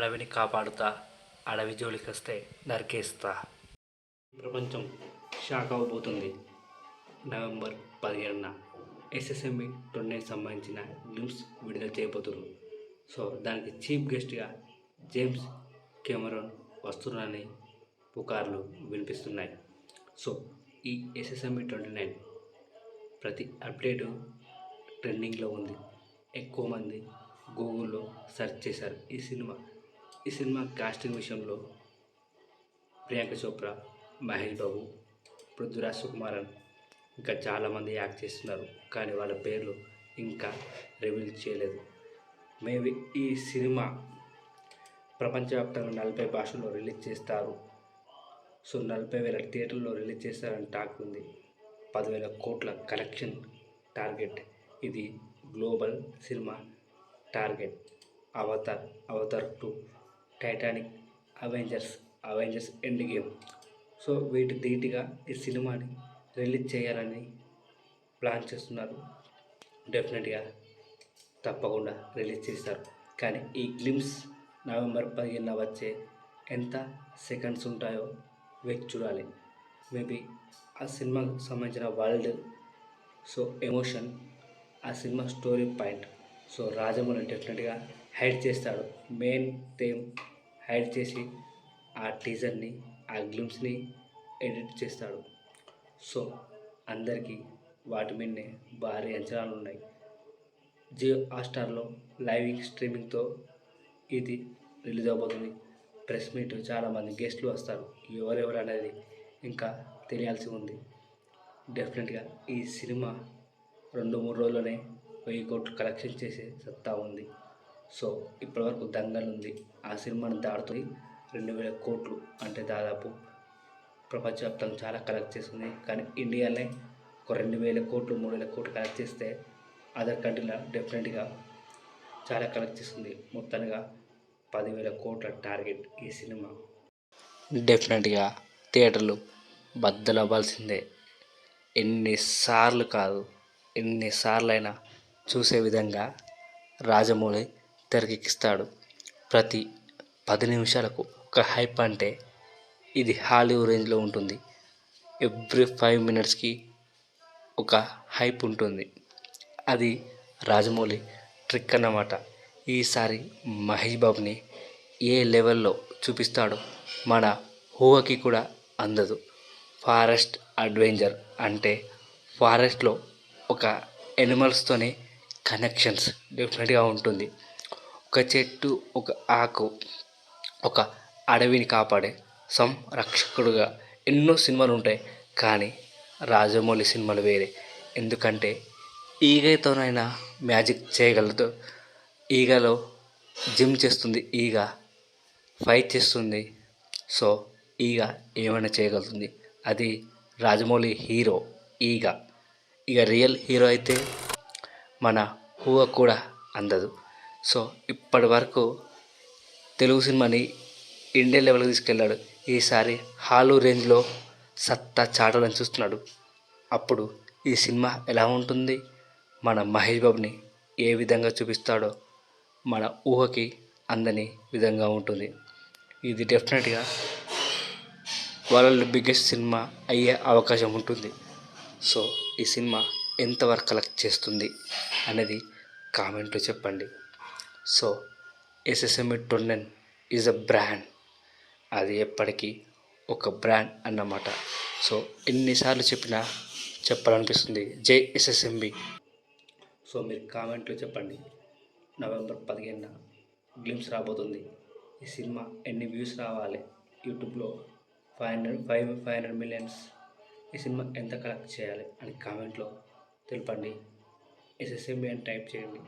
అడవిని కాపాడుతా అడవి జోలికొస్తే నరికేస్తా. ప్రపంచం షాక్ అవబోతుంది నవంబర్ పదిహేడున ఎస్ఎస్ఎంఈ టొర్నీకి సంబంధించిన న్యూస్ విడుదల చేయబోతున్నారు. సో దానికి చీఫ్ గెస్ట్గా జేమ్స్ కెమెరాన్ వస్తున్నారని పుకార్లు వినిపిస్తున్నాయి. సో ఈ ఎస్ఎస్ఎంఈ ట్వంటీ నైన్ ప్రతి అప్డేటు ట్రెండింగ్లో ఉంది. ఎక్కువ మంది గూగుల్లో సెర్చ్ చేశారు. ఈ సినిమా ఈ సినిమా కాస్టింగ్ విషయంలో ప్రియాంక చోప్రా మహేష్ బాబు పృథ్వీరాజ్ సుకుమారన్ ఇంకా చాలామంది యాక్ట్ చేస్తున్నారు. కానీ వాళ్ళ పేర్లు ఇంకా రివీల్ చేయలేదు. మేబీ ఈ సినిమా ప్రపంచవ్యాప్తంగా నలభై భాషల్లో రిలీజ్ చేస్తారు. సో నలభై వేల థియేటర్లో రిలీజ్ చేస్తారని టాక్ ఉంది. పదివేల కోట్ల కలెక్షన్ టార్గెట్. ఇది global cinema target. Avatar Avatar two Titanic Avengers Avengers Endgame so వీటి ధీటుగా ఈ సినిమాని రిలీజ్ చేయాలని ప్లాన్ చేస్తున్నారు. డెఫినెట్గా తప్పకుండా రిలీజ్ చేస్తారు. కానీ ఈ గ్లిమ్స్ నవంబర్ పదిహేనున వచ్చే ఎంత సెకండ్స్ ఉంటాయో వేచి చూడాలి. మేబీ ఆ సినిమాకు సంబంధించిన వరల్డ్ సో ఎమోషన్ ఆ cinema story point. So Rajamouli డెఫినెట్గా హైడ్ చేస్తాడు. మెయిన్ థీమ్ హైడ్ చేసి ఆ టీజర్ని ఆ గ్లిమ్స్ని ఎడిట్ చేస్తాడు. సో అందరికీ వాటి మీదనే భారీ అంచనాలు ఉన్నాయి. జియో హాట్స్టార్లో లైవ్ స్ట్రీమింగ్తో ఇది రిలీజ్ అవబోతుంది. ప్రెస్ మీట్ చాలామంది గెస్ట్లు వస్తారు. ఎవరెవరు అనేది ఇంకా తెలియాల్సి ఉంది. డెఫినెట్గా ఈ సినిమా రెండు మూడు రోజుల్లోనే వెయ్యి కోట్లు కలెక్షన్ చేసే సత్తా ఉంది. సో ఇప్పటివరకు దంగల్ ఉంది ఆ సినిమాను దాడుతుంది రెండు వేల కోట్లు అంటే దాదాపు ప్రపంచవ్యాప్తంగా చాలా కలెక్ట్ చేస్తుంది కానీ ఇండియాలోనే ఒక రెండు వేల కోట్లు మూడు వేల కోట్లు కలెక్ట్ చేస్తే అదర్ కంట్రీలో డెఫినెట్గా చాలా కలెక్ట్ చేస్తుంది. మొత్తంగా పదివేల కోట్ల టార్గెట్ ఈ సినిమా. డెఫినెట్గా థియేటర్లు బద్దలవ్వాల్సిందే. ఎన్నిసార్లు కాదు ఎన్నిసార్లు అయినా చూసే విధంగా రాజమౌళి తెరకెక్కిస్తాడు. ప్రతి పది నిమిషాలకు ఒక హైప్ అంటే ఇది హాలీవుడ్ రేంజ్లో ఉంటుంది. ఎవ్రీ ఫైవ్ మినిట్స్కి ఒక హైప్ ఉంటుంది. అది రాజమౌళి ట్రిక్ అన్నమాట. ఈసారి మహేష్ బాబుని ఏ లెవెల్లో చూపిస్తాడో మన ఊహకి కూడా అందదు. ఫారెస్ట్ అడ్వెంచర్ అంటే ఫారెస్ట్లో ఒక ఎనిమల్స్తోనే కనెక్షన్స్ డెఫినెట్గా ఉంటుంది. ఒక చెట్టు ఒక ఆకు ఒక అడవిని కాపాడే సంరక్షకుడుగా ఎన్నో సినిమాలు ఉంటాయి. కానీ రాజమౌళి సినిమాలు వేరే. ఎందుకంటే ఈగతోనైనా మ్యాజిక్ చేయగలదు. ఈగలో జిమ్ చేస్తుంది ఈగ ఫైట్ చేస్తుంది. సో ఈగ ఏమైనా చేయగలుగుతుంది అది రాజమౌళి హీరో ఈగ. ఇక రియల్ హీరో అయితే మన హూవ కూడా అందదు. సో ఇప్పటి వరకు తెలుగు సినిమాని ఇండియన్ లెవెల్కి తీసుకెళ్ళాడు. ఈసారి హాలు రేంజ్లో సత్తా చాటాలని చూస్తున్నాడు. అప్పుడు ఈ సినిమా ఎలా ఉంటుంది? మన మహేష్ బాబుని ఏ విధంగా చూపిస్తాడో మన ఊహకి అందని విధంగా ఉంటుంది. ఇది డెఫినెట్గా వరల్డ్ బిగ్గెస్ట్ సినిమా అయ్యే అవకాశం ఉంటుంది. సో ఈ సినిమా ఎంతవరకు కలెక్ట్ చేస్తుంది అనేది కామెంట్లో చెప్పండి. So SSMB టొన్నెన్ is a brand. అది ఎప్పటికీ ఒక బ్రాండ్ అన్నమాట. సో ఎన్నిసార్లు చెప్పినా చెప్పాలనిపిస్తుంది. జై ఎస్ఎస్ఎంబి సో మీరు కామెంట్లో చెప్పండి. నవంబర్ పదిహేనున గ్లిమ్స్ రాబోతుంది. ఈ సినిమా ఎన్ని వ్యూస్ రావాలి? యూట్యూబ్లో five hundred five five hundred millions. ఈ సినిమా ఎంత కలెక్ట్ చేయాలి అని కామెంట్లో తెలపండి. ఎస్ఎస్ఎంబి అని టైప్ చేయండి.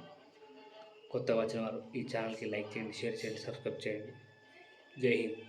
కొత్తగా వచ్చిన వారు ఈ ఛానల్కి లైక్ చేయండి షేర్ చేయండి సబ్స్క్రైబ్ చేయండి. జై హింద్.